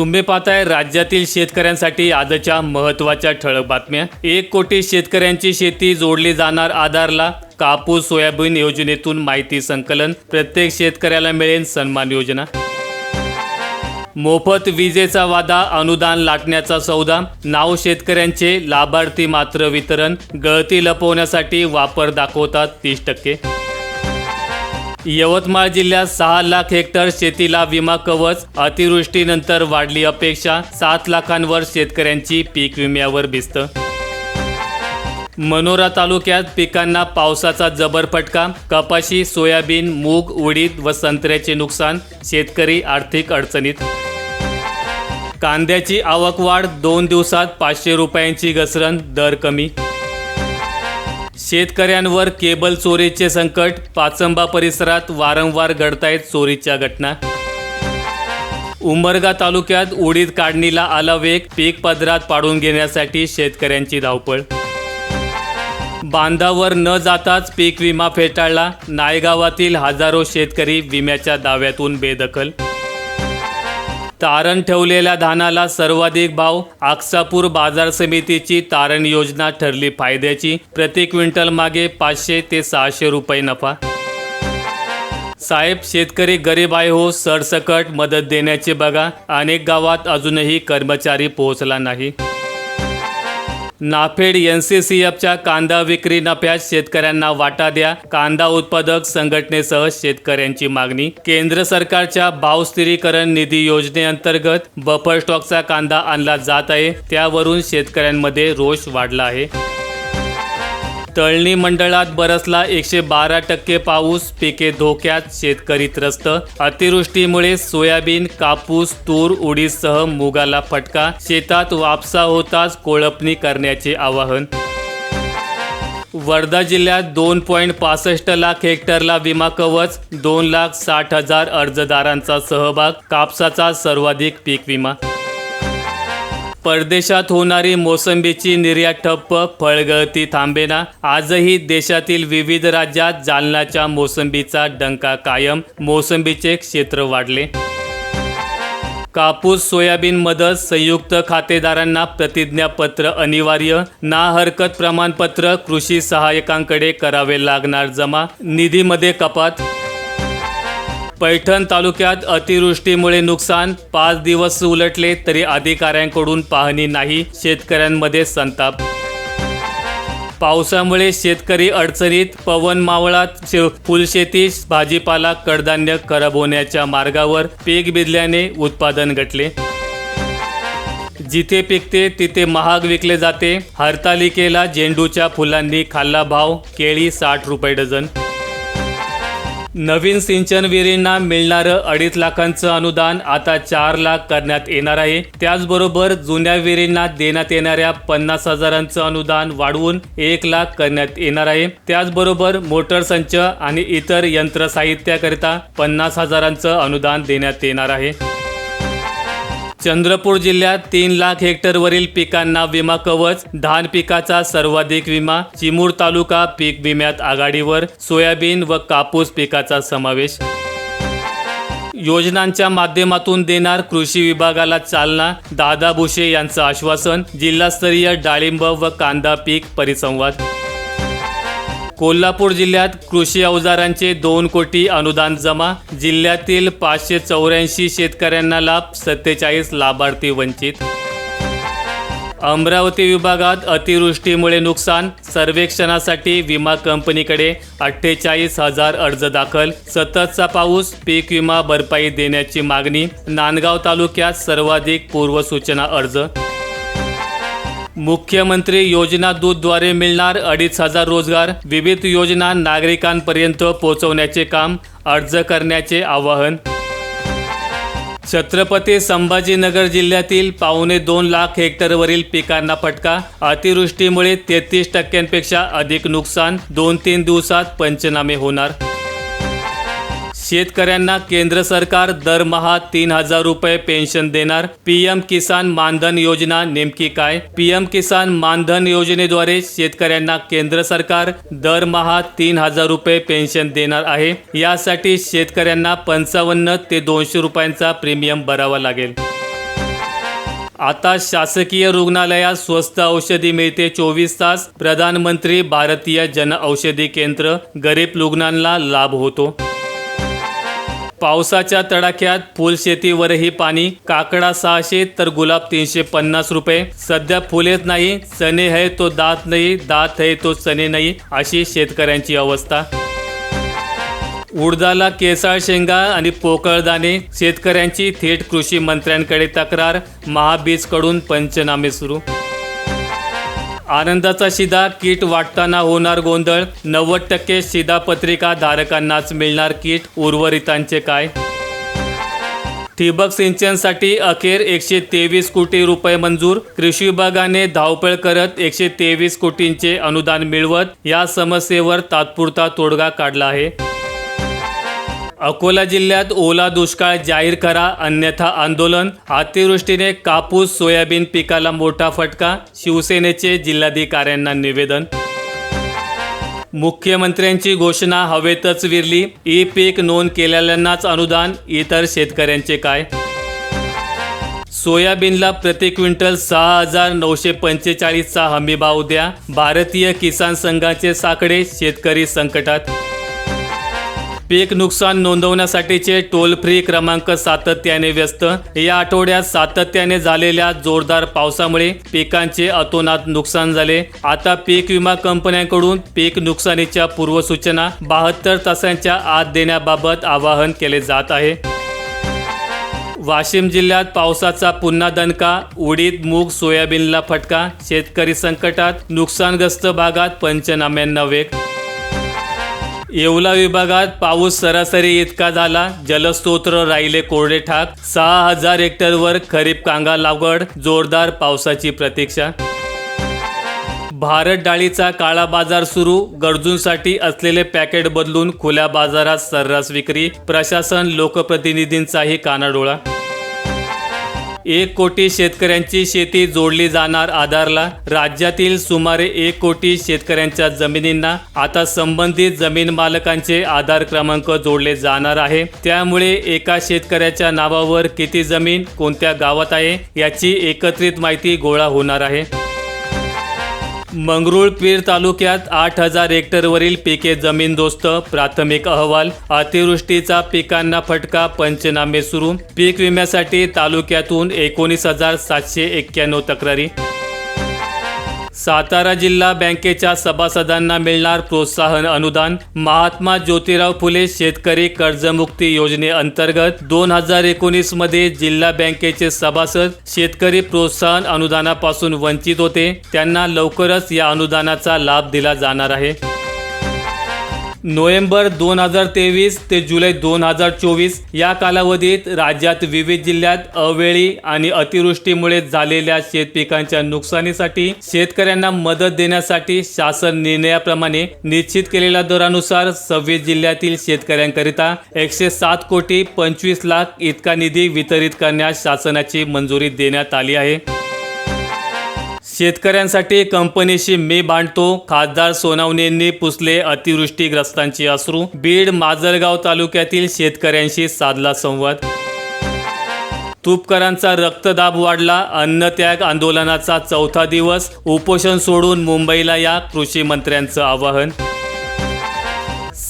तुम्ही पाहताय राज्यातील शेतकऱ्यांसाठी आजच्या महत्त्वाच्या ठळक बातम्या. एक कोटी शेतकऱ्यांची शेती जोडली जाणार आधारला. कापूस सोयाबीन योजनेतून माहिती संकलन. प्रत्येक शेतकऱ्याला मिळेल सन्मान योजना. मोफत विजेचा वादा अनुदान लाटण्याचा सौदा. नाव शेतकऱ्यांचे लाभार्थी मात्र वितरण. गळती लपवण्यासाठी वापर दाखवतात तीस टक्के. यवतमाळ जिल्ह्यात सहा लाख हेक्टर शेतीला विमा कवच अतिवृष्टीनंतर वाढली अपेक्षा. सात लाखांवर शेतकऱ्यांची पीक विम्यावर भिस्त. मनोरा तालुक्यात पिकांना पावसाचा जबर फटका. कपाशी सोयाबीन मूग उडीद व संत्र्याचे नुकसान. शेतकरी आर्थिक अडचणीत. कांद्याची आवक वाढ दोन दिवसात पाचशे रुपयांची घसरण दर कमी. शेतकऱ्यांवर केबल चोरीचे संकट पाचंबा परिसरात वारंवार घडतायत चोरीच्या घटना. उमरगा तालुक्यात उडीद काढणीला आला वेग पीक पदरात पाडून घेण्यासाठी शेतकऱ्यांची धावपळ. बांधावर न जाताच पीक विमा फेटाळला नायगावातील हजारो शेतकरी विम्याच्या दाव्यातून बेदखल तारण ठेवलेल्या धानाला सर्वाधिक भाव. आक्सापूर बाजार समितीची तारण योजना ठरली. फायद्याची प्रति क्विंटल मागे पाचशे ते सहाशे रुपये नफा. साहेब शेतकरी गरीब आहे हो सरसकट मदत देण्याचे बघा. अनेक गावात अजूनही कर्मचारी पोहोचला नाही. नाफेड एन सी सी एफच्या कांदा विक्री नफ्यात शेतकऱ्यांना वाटा द्या. कांदा उत्पादक संघटनेसह शेतकऱ्यांची मागणी. केंद्र सरकारच्या भाव स्थिरीकरण निधी योजनेअंतर्गत बफर स्टॉकचा कांदा आणला जात आहे. त्यावरून शेतकऱ्यांमध्ये रोष वाढला आहे. तळणी मंडळात बरसला एकशे बारा टक्के पाऊस पिके धोक्यात शेतकरी त्रस्त. अतिवृष्टीमुळे सोयाबीन कापूस तूर उडीसह मुगाला फटका. शेतात वापसा होताच कोळपणी करण्याचे आवाहन. वर्धा जिल्ह्यात दोन पॉईंट पासष्ट लाख हेक्टरला विमा कवच दोन लाख साठ हजार अर्जदारांचा सहभाग कापसाचा सर्वाधिक पीक विमा. परदेशात होणारी मोसंबीची निर्यात ठप्प फळगळती थांबेना. आजही देशातील विविध राज्यात जालनाच्या मोसंबीचा डंका कायम. मोसंबीचे क्षेत्र वाढले. कापूस सोयाबीन मदत संयुक्त खातेदारांना प्रतिज्ञापत्र अनिवार्य. ना हरकत प्रमाणपत्र कृषी सहाय्यकांकडे करावे लागणार जमा. निधीमध्ये कपात पैठण तालुक्यात अतिवृष्टीमुळे नुकसान पाच दिवस उलटले तरी अधिकाऱ्यांकडून पाहणी नाही शेतकऱ्यांमध्ये संताप. पावसामुळे शेतकरी अडचणीत पवन मावळात फुलशेती भाजीपाला कडधान्य खराब होण्याच्या मार्गावर पीक भिजल्याने उत्पादन घटले. जिथे पिकते तिथे महाग विकले जाते. हरतालिकेला झेंडूच्या फुलांनी खाल्ला भाव केळी साठ रुपये डझन. नवीन सिंचन विहिरींना मिळणारं अडीच लाखांचं अनुदान आता चार लाख करण्यात येणार आहे. त्याचबरोबर जुन्या विहिरींना देण्यात येणाऱ्या पन्नास हजारांचं अनुदान वाढवून एक लाख करण्यात येणार आहे. त्याचबरोबर मोटर संच आणि इतर यंत्रसाहित्याकरिता पन्नास हजारांचं अनुदान देण्यात येणार आहे. चंद्रपूर जिल्ह्यात तीन लाख हेक्टरवरील पिकांना विमा कवच धान पिकाचा सर्वाधिक विमा चिमूर तालुका पीक विम्यात आघाडीवर सोयाबीन व कापूस पिकाचा समावेश. योजनांच्या माध्यमातून देणार कृषी विभागाला चालना दादा भुसे यांचं आश्वासन जिल्हास्तरीय डाळिंब व कांदा पीक परिसंवाद. कोल्हापूर जिल्ह्यात कृषी अवजारांचे दोन कोटी अनुदान जमा. जिल्ह्यातील पाचशे चौऱ्याऐंशी शेतकऱ्यांना लाभ सत्तेचाळीस लाभार्थी वंचित. अमरावती विभागात अतिवृष्टीमुळे नुकसान सर्वेक्षणासाठी विमा कंपनीकडे अठ्ठेचाळीस हजार अर्ज दाखल. सततचा पाऊस पीक विमा भरपाई देण्याची मागणी. नांदगाव तालुक्यात सर्वाधिक पूर्वसूचना अर्ज मुख्यमंत्री योजना दूतद्वारे मिळणार अडीच हजार रोजगार विविध योजना नागरिकांपर्यंत पोहोचवण्याचे काम अर्ज करण्याचे आवाहन. छत्रपती संभाजीनगर जिल्ह्यातील पावणे दोन लाख हेक्टरवरील पिकांना फटका अतिवृष्टीमुळे तेहतीस टक्क्यांपेक्षा अधिक नुकसान दोन तीन दिवसात पंचनामे होणार. शेतकऱ्यांना केंद्र सरकार दरमहा तीन हजार रुपये पेन्शन देणार. पीएम किसान मानधन योजना नेमकी काय? पीएम किसान मानधन योजनेद्वारे शेतकऱ्यांना केंद्र सरकार दरमहा तीन हजार रुपये पेन्शन देणार आहे. यासाठी शेतकऱ्यांना पंचावन्न ते दोनशे रुपयांचा प्रीमियम भरावा लागेल. आता शासकीय रुग्णालयात स्वस्त औषधी मिळते चोवीस तास. प्रधानमंत्री भारतीय जन औषधी केंद्र गरीब रुग्णांना लाभ होतो. पावसाच्या तडाख्यात फुलशेतीवरही पाणी काकडा सहाशे तर गुलाब तीनशे पन्नास रुपये. सध्या फुलेच नाही चणे है तो दात नाही दात है तो चणे नाही अशी शेतकऱ्यांची अवस्था. उडदाला केसाळ शेंगा आणि पोकळदाणे शेतकऱ्यांची थेट कृषी मंत्र्यांकडे तक्रार महाबीजकडून पंचनामे सुरू. आनंदाचा शिदा किट वाटताना होणार गोंधळ नव्वद टक्के शिधापत्रिका धारकांनाच मिळणार किट उर्वरितांचे काय? ठिबक सिंचनसाठी अखेर एकशे तेवीस कोटी रुपये मंजूर कृषी विभागाने धावपळ करत एकशे तेवीस कोटींचे अनुदान मिळवत या समस्येवर तात्पुरता तोडगा काढला आहे. अकोला जिल्ह्यात ओला दुष्काळ जाहीर करा अन्यथा आंदोलन. अतिवृष्टीने कापूस सोयाबीन पिकाला मोठा फटका शिवसेनेचे जिल्हाधिकाऱ्यांना निवेदन. मुख्यमंत्र्यांची घोषणा हवेतच विरली. ई पीक नोंद केलेल्यांनाच अनुदान इतर शेतकऱ्यांचे काय? सोयाबीनला प्रति क्विंटल सहा हजार नऊशे पंचेचाळीसचा हमीभाव द्या. भारतीय किसान संघाचे साकडे शेतकरी संकटात. पीक नुकसान नोंदवण्यासाठीचे टोल फ्री क्रमांक सातत्याने व्यस्त. या आठवड्यात सातत्याने झालेल्या जोरदार पावसामुळे पिकांचे अतोनात नुकसान झाले. आता पीक विमा कंपन्यांकडून पीक नुकसानीच्या पूर्वसूचना बहात्तर तासांच्या आत देण्याबाबत आवाहन केले जात आहे. वाशिम जिल्ह्यात पावसाचा पुन्हा दणका उडीद मूग सोयाबीनला फटका शेतकरी संकटात नुकसानग्रस्त भागात पंचनाम्यांना वेग येवला विभागात पाऊस सरासरी इतका झाला. जलस्तोत्र राहिले कोरडे ठाक. सहा हजार हेक्टरवर खरीप कांगा लागवड जोरदार पावसाची प्रतीक्षा. भारत डाळीचा काळा बाजार सुरू. गरजूंसाठी असलेले पॅकेट बदलून खुल्या बाजारात सर्रास विक्री. प्रशासन लोकप्रतिनिधींचाही कानाडोळा. एक कोटी शेतकऱ्यांची शेती जोडली जाणार आधारला. राज्यातील सुमारे एक कोटी शेतकऱ्यांच्या जमिनींना आता संबंधित जमीन मालकांचे आधार क्रमांक जोडले जाणार आहे. त्यामुळे एका शेतकऱ्याच्या नावावर किती जमीन कोणत्या गावात आहे याची एकत्रित माहिती गोळा होणार आहे. मंगरुळपीर तालुक्यात आठ हजार हेक्टरवरील पिके जमीनदोस्त प्राथमिक अहवाल अतिवृष्टीचा पिकांना फटका पंचनामे सुरू. पीक विम्यासाठी तालुक्यातून एकोणीस हजार सातशे एक्क्याण्णव तक्रारी. सातारा जिल्हा बँकेच्या सभासदांना मिळणार प्रोत्साहन अनुदान महात्मा ज्योतिराव फुले शेतकरी कर्जमुक्ती योजनेअंतर्गत दोन हजार एकोणीसमध्ये जिल्हा बँकेचे सभासद शेतकरी प्रोत्साहन अनुदानापासून वंचित होते. त्यांना लवकरच या अनुदानाचा लाभ दिला जाणार आहे. नोव्हेंबर दोन हजार तेवीस ते जुलै दोन हजार चोवीस या कालावधीत राज्यात विविध जिल्ह्यात अवेळी आणि अतिवृष्टीमुळे झालेल्या शेतपिकांच्या नुकसानीसाठी शेतकऱ्यांना मदत देण्यासाठी शासन निर्णयाप्रमाणे निश्चित केलेल्या दरानुसार सव्वीस जिल्ह्यातील शेतकऱ्यांकरिता एकशे सात कोटी पंचवीस लाख इतका निधी वितरित करण्यास शासनाची मंजुरी देण्यात आली आहे. शेतकऱ्यांसाठी कंपनीशी मी बांधतो. खासदार सोनावणेंनी पुसले अतिवृष्टीग्रस्तांची अश्रू. बीड माजलगाव तालुक्यातील शेतकऱ्यांशी साधला संवाद. तुपकरांचा रक्तदाब वाढला. अन्नत्याग आंदोलनाचा चौथा दिवस. उपोषण सोडून मुंबईला या कृषी मंत्र्यांचं आवाहन.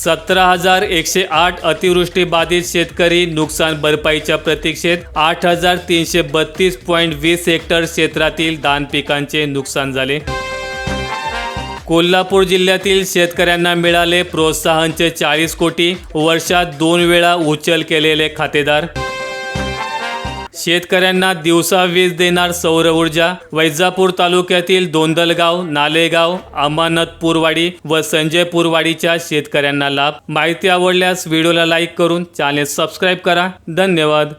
सतरा हजार एकशे आठ अतिवृष्टी बाधित शेतकरी नुकसान भरपाईच्या प्रतीक्षेत आठ हजार तीनशे बत्तीस पॉईंट वीस हेक्टर क्षेत्रातील धान पिकांचे नुकसान झाले. कोल्हापूर जिल्ह्यातील शेतकऱ्यांना मिळाले प्रोत्साहनचे चाळीस कोटी वर्षात दोन वेळा उचल केलेले खातेदार शेतकऱ्यांना दिवसा वीज देणार सौर ऊर्जा. वैजापूर तालुक्यातील दोंदलगाव नालेगाव अमानतपूरवाडी व संजयपूरवाडीच्या शेतकऱ्यांना लाभ. माहिती आवडल्यास व्हिडिओला लाईक करून चॅनेल सबस्क्राईब करा. धन्यवाद.